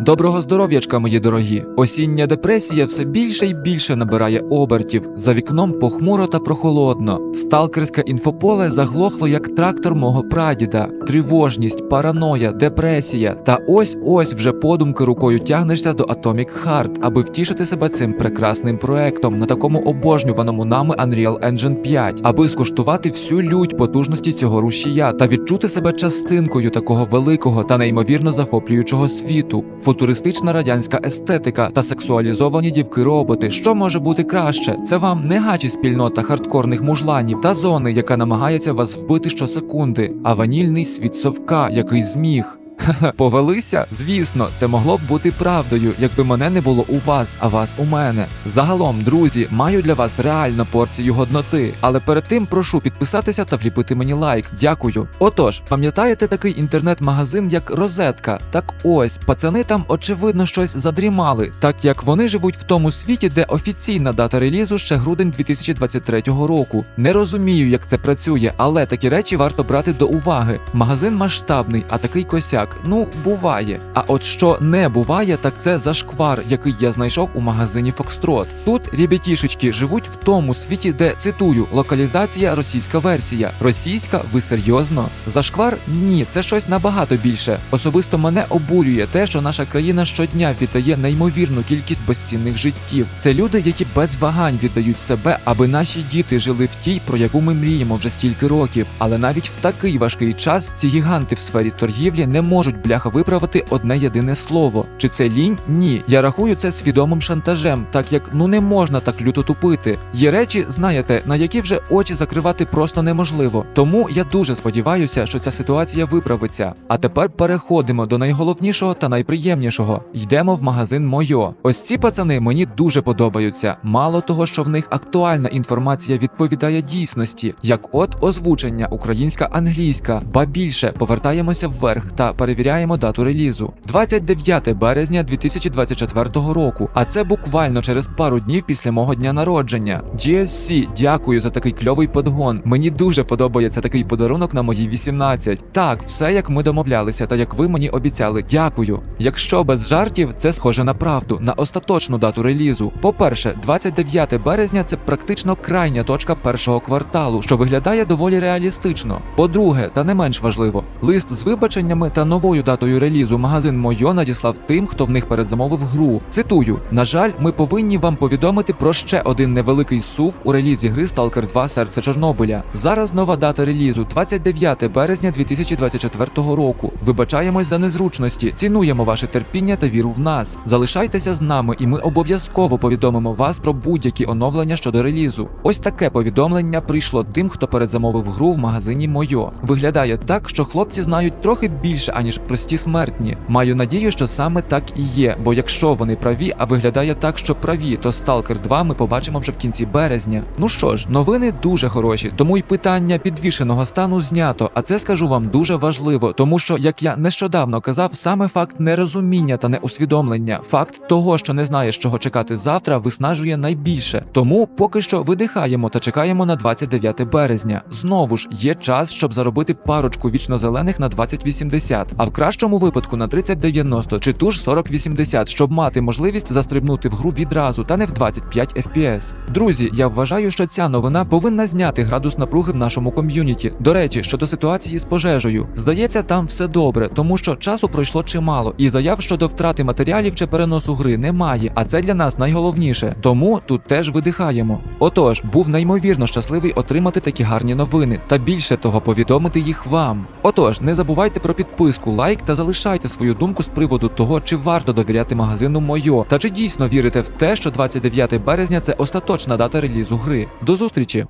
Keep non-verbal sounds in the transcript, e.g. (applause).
Доброго здоров'ячка, мої дорогі! Осіння депресія все більше і більше набирає обертів. За вікном похмуро та прохолодно. Сталкерське інфополе заглохло як трактор мого прадіда. Тривожність, параноя, депресія. Та ось ось вже подумки рукою тягнешся до Atomic Heart, аби втішити себе цим прекрасним проектом на такому обожнюваному нами Unreal Engine 5, аби скуштувати всю лють потужності цього рушія та відчути себе частинкою такого великого та неймовірно захоплюючого світу. Футуристична радянська естетика та сексуалізовані дівки-роботи. Що може бути краще? Це вам не гачі спільнота хардкорних мужланів та зони, яка намагається вас вбити щосекунди, а ванільний світ совка, який зміг. (laughs) Повелися? Звісно, це могло б бути правдою, якби мене не було у вас, а вас у мене. Загалом, друзі, маю для вас реально порцію годноти. Але перед тим прошу підписатися та вліпити мені лайк. Дякую. Отож, пам'ятаєте такий інтернет-магазин, як Розетка? Так ось, пацани там очевидно щось задрімали, так як вони живуть в тому світі, де офіційна дата релізу ще грудень 2023 року. Не розумію, як це працює, але такі речі варто брати до уваги. Магазин масштабний, а такий косяк. Ну, буває. А от що не буває, так це зашквар, який я знайшов у магазині Фокстрот. Тут ребятішечки живуть в тому світі, де цитую локалізація російська версія. Російська? Ви серйозно? Зашквар? Ні, це щось набагато більше. Особисто мене обурює те, що наша країна щодня віддає неймовірну кількість безцінних життів. Це люди, які без вагань віддають себе, аби наші діти жили в тій, про яку ми мріємо вже стільки років. Але навіть в такий важкий час ці гіганти в сфері торгівлі не можуть бляха виправити одне єдине слово. Чи це лінь? Ні. Я рахую це свідомим шантажем, так як ну не можна так люто тупити. Є речі, знаєте, на які вже очі закривати просто неможливо. Тому я дуже сподіваюся, що ця ситуація виправиться. А тепер переходимо до найголовнішого та найприємнішого. Йдемо в магазин Мойо. Ось ці пацани мені дуже подобаються. Мало того, що в них актуальна інформація відповідає дійсності, як от озвучення українська англійська, ба більше повертаємося вверх та перевіряємо дату релізу. 29 березня 2024 року. А це буквально через пару днів після мого дня народження. GSC, дякую за такий кльовий подгон. Мені дуже подобається такий подарунок на мої 18. Так, все як ми домовлялися, та як ви мені обіцяли. Дякую. Якщо без жартів, це схоже на правду, на остаточну дату релізу. По-перше, 29 березня це практично крайня точка першого кварталу, що виглядає доволі реалістично. По-друге, та не менш важливо, лист з вибаченнями та новою датою релізу магазин Мойо надіслав тим, хто в них передзамовив гру. Цитую: на жаль, ми повинні вам повідомити про ще один невеликий сув у релізі гри Stalker 2 Серце Чорнобиля. Зараз нова дата релізу 29 березня 2024 року. Вибачаємось за незручності, цінуємо ваше терпіння та віру в нас. Залишайтеся з нами, і ми обов'язково повідомимо вас про будь-які оновлення щодо релізу. Ось таке повідомлення прийшло тим, хто передзамовив гру в магазині Мойо. Виглядає так, що хлопці знають трохи більше аніж прості смертні. Маю надію, що саме так і є. Бо якщо вони праві, а виглядає так, що праві, то Stalker 2 ми побачимо вже в кінці березня. Ну що ж, новини дуже хороші, тому й питання підвішеного стану знято. А це скажу вам дуже важливо, тому що, як я нещодавно казав, саме факт нерозуміння та неусвідомлення, факт того, що не знаєш, чого чекати завтра, виснажує найбільше. Тому поки що видихаємо та чекаємо на 29 березня. Знову ж є час, щоб заробити парочку вічно зелених на 2080, а в кращому випадку на 3090 чи ту ж 4080, щоб мати можливість застрибнути в гру відразу та не в 25 FPS. Друзі, я вважаю, що ця новина повинна зняти градус напруги в нашому ком'юніті. До речі, щодо ситуації з пожежею, здається, там все добре, тому що часу пройшло чимало, і заяв щодо втрати матеріалів чи переносу гри немає. А це для нас найголовніше. Тому тут теж видихаємо. Отож, був неймовірно щасливий отримати такі гарні новини, та більше того, повідомити їх вам. Отож, не забувайте про підписку, лайк та залишайте свою думку з приводу того, чи варто довіряти магазину Мойо, та чи дійсно вірите в те, що 29 березня це остаточна дата релізу гри. До зустрічі!